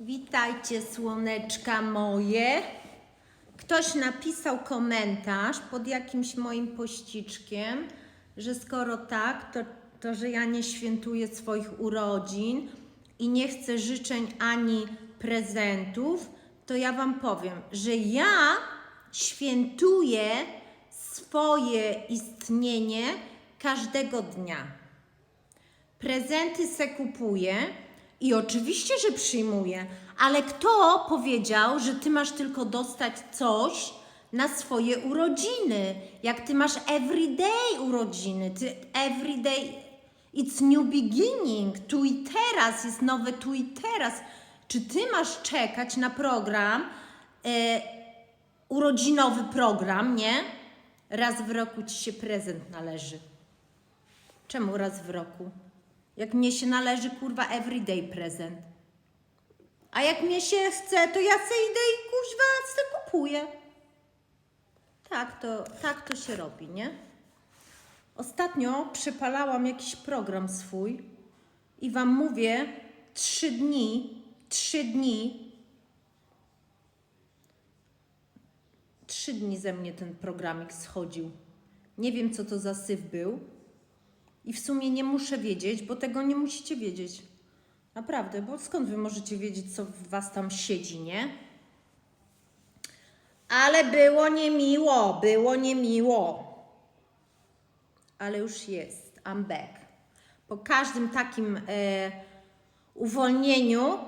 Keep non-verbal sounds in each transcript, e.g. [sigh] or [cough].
Witajcie, słoneczka moje. Ktoś napisał komentarz pod jakimś moim pościczkiem, że skoro tak, to, to że ja nie świętuję swoich urodzin i nie chcę życzeń ani prezentów, to ja Wam powiem, że ja świętuję swoje istnienie każdego dnia. Prezenty se kupuję i oczywiście, że przyjmuję, ale kto powiedział, że ty masz tylko dostać coś na swoje urodziny? Jak ty masz everyday urodziny, ty everyday it's new beginning, tu i teraz jest nowe tu i teraz. Czy ty masz czekać na program, e, urodzinowy program, nie? Raz w roku ci się prezent należy. Czemu raz w roku? Jak mnie się należy, kurwa, everyday prezent. A jak mnie się chce, to ja se idę i kuźwa se kupuję. Tak to, tak to się robi, nie? Ostatnio przepalałam jakiś program swój i wam mówię, trzy dni, trzy dni, trzy dni ze mnie ten programik schodził. Nie wiem, co to za syf był. I w sumie nie muszę wiedzieć, bo tego nie musicie wiedzieć. Naprawdę, bo skąd wy możecie wiedzieć, co w was tam siedzi, nie? Ale było niemiło, było niemiło. Ale już jest, I'm back. Po każdym takim e, uwolnieniu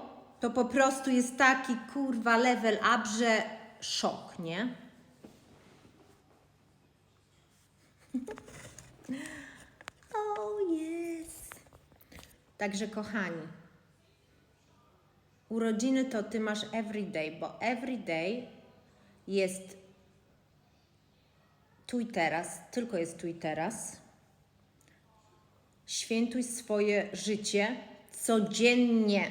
to po prostu jest taki kurwa level up, że szok, nie? Także kochani, urodziny to ty masz everyday, bo everyday jest tu i teraz, tylko jest tu i teraz. Świętuj swoje życie codziennie.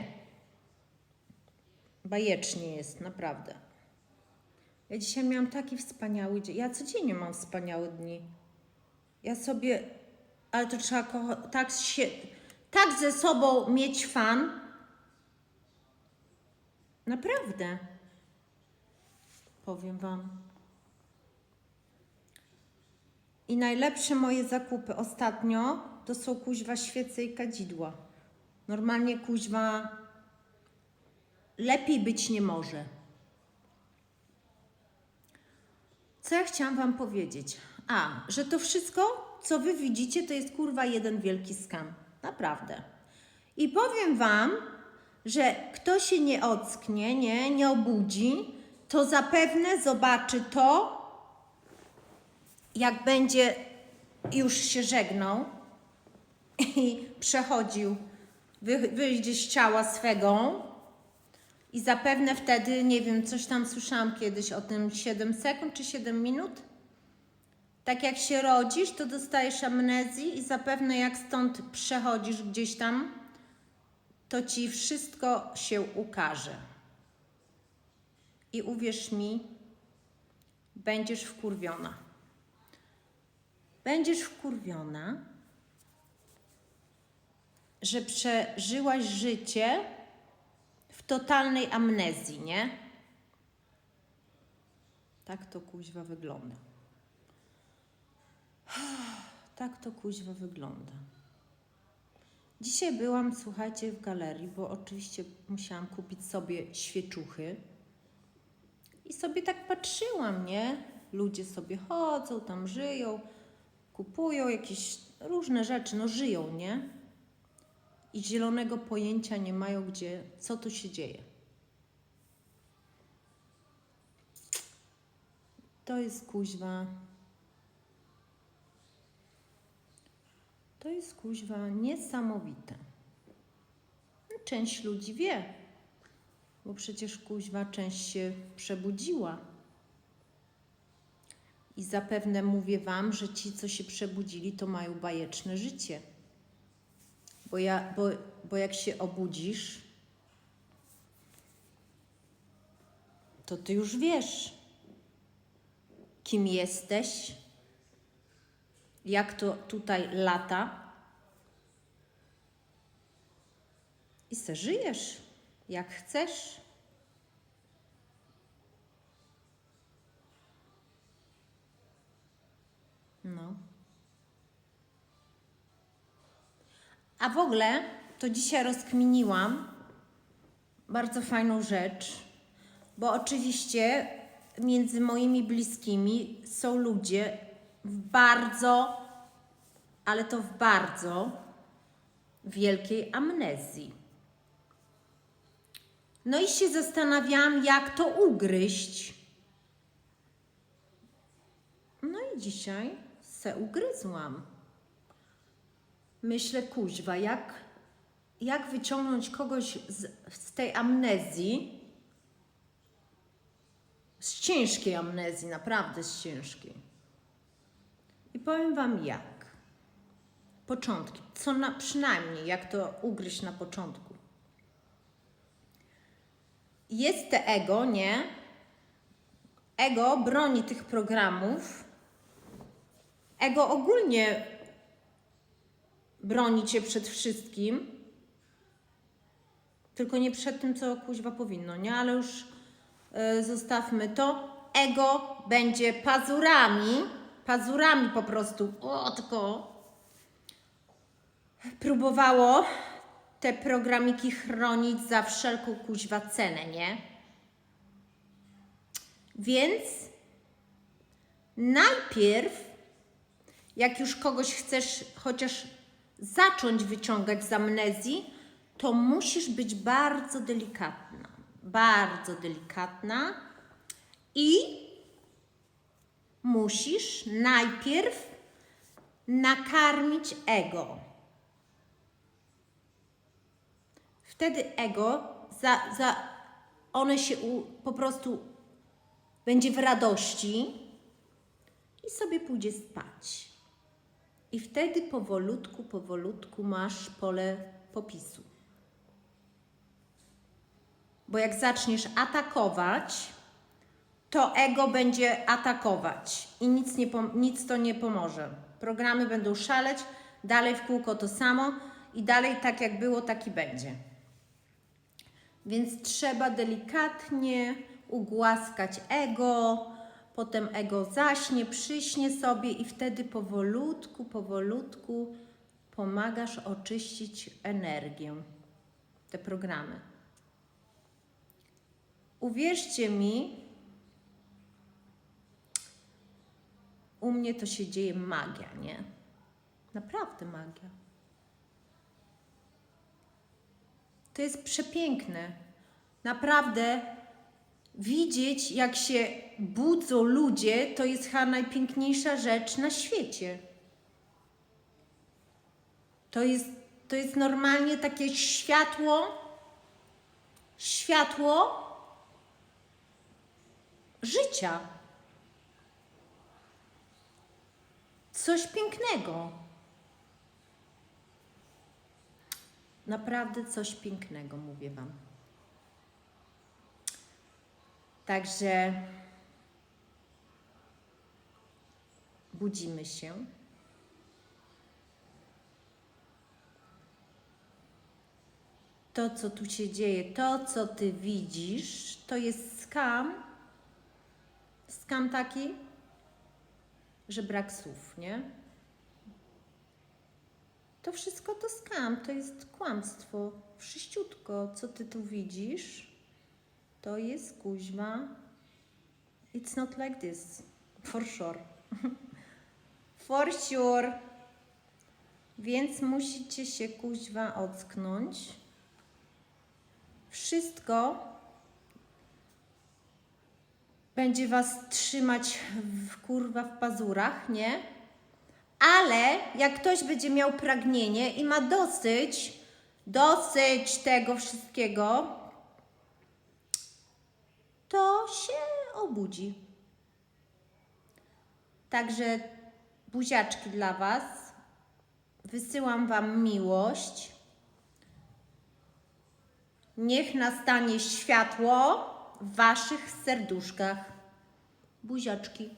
Bajecznie jest, naprawdę. Ja dzisiaj miałam taki wspaniały dzień. Ja codziennie mam wspaniałe dni. Ja sobie, ale to trzeba tak, się, tak ze sobą mieć fan. Naprawdę. Powiem Wam. I najlepsze moje zakupy ostatnio to są kuźwa świece i kadzidła. Normalnie kuźwa lepiej być nie może. Co ja chciałam Wam powiedzieć? A, że to wszystko, co Wy widzicie, to jest kurwa jeden wielki skam. Naprawdę. I powiem Wam, że kto się nie ocknie, nie, nie obudzi, to zapewne zobaczy to, jak będzie już się żegnał i przechodził, wy, wyjdzie z ciała swego i zapewne wtedy, nie wiem, coś tam słyszałam kiedyś o tym 7 sekund czy 7 minut. Tak jak się rodzisz, to dostajesz amnezji i zapewne jak stąd przechodzisz gdzieś tam, to ci wszystko się ukaże. I uwierz mi, będziesz wkurwiona. Będziesz wkurwiona, że przeżyłaś życie w totalnej amnezji, nie? Tak to kuźwa wygląda. Tak to kuźwa wygląda. Dzisiaj byłam, słuchajcie, w galerii, bo oczywiście musiałam kupić sobie świeczuchy. I sobie tak patrzyłam, nie? Ludzie sobie chodzą, tam żyją, kupują jakieś różne rzeczy, no żyją, nie? I zielonego pojęcia nie mają, gdzie, co tu się dzieje. To jest kuźwa. To jest kuźwa niesamowite. Część ludzi wie, bo przecież kuźwa część się przebudziła. I zapewne mówię Wam, że ci, co się przebudzili, to mają bajeczne życie. Bo, ja, bo, bo jak się obudzisz, to Ty już wiesz, kim jesteś, jak to tutaj lata i se żyjesz. jak chcesz. No. A w ogóle to dzisiaj rozkminiłam bardzo fajną rzecz, bo oczywiście między moimi bliskimi są ludzie w bardzo, ale to w bardzo wielkiej amnezji. No i się zastanawiałam, jak to ugryźć. No i dzisiaj se ugryzłam. Myślę, kuźwa, jak, jak wyciągnąć kogoś z, z tej amnezji, z ciężkiej amnezji, naprawdę z ciężkiej. Powiem Wam jak. Początki, co na, przynajmniej jak to ugryźć na początku. Jest te ego, nie? Ego broni tych programów. Ego ogólnie broni cię przed wszystkim. Tylko nie przed tym, co kuźwa powinno, nie? Ale już e, zostawmy to. Ego będzie pazurami, pazurami po prostu, o, tylko próbowało te programiki chronić za wszelką kuźwa cenę, nie? Więc najpierw, jak już kogoś chcesz chociaż zacząć wyciągać z amnezji, to musisz być bardzo delikatna. Bardzo delikatna i musisz najpierw nakarmić ego. Wtedy ego, za, za, one się u, po prostu będzie w radości i sobie pójdzie spać. I wtedy powolutku, powolutku masz pole popisu. Bo jak zaczniesz atakować, to ego będzie atakować i nic, nie nic to nie pomoże. Programy będą szaleć, dalej w kółko to samo i dalej tak jak było, tak i będzie. Więc trzeba delikatnie ugłaskać ego, potem ego zaśnie, przyśnie sobie i wtedy powolutku, powolutku pomagasz oczyścić energię, te programy. Uwierzcie mi, u mnie to się dzieje magia, nie? Naprawdę magia. To jest przepiękne. Naprawdę widzieć, jak się budzą ludzie, to jest chyba najpiękniejsza rzecz na świecie. To jest, to jest normalnie takie światło, światło życia. Coś pięknego. Naprawdę coś pięknego, mówię Wam. Także budzimy się. To, co tu się dzieje, to, co ty widzisz, to jest skam. Skam taki, że brak słów, nie? To wszystko to skam, to jest kłamstwo. Wszyściutko, co ty tu widzisz, to jest kuźma. It's not like this. For sure. [laughs] For sure. Więc musicie się kuźwa ocknąć. Wszystko będzie was trzymać w kurwa w pazurach, nie? Ale jak ktoś będzie miał pragnienie i ma dosyć, dosyć tego wszystkiego, to się obudzi. Także buziaczki dla Was. Wysyłam Wam miłość. Niech nastanie światło Waszych serduszkach. Buziaczki.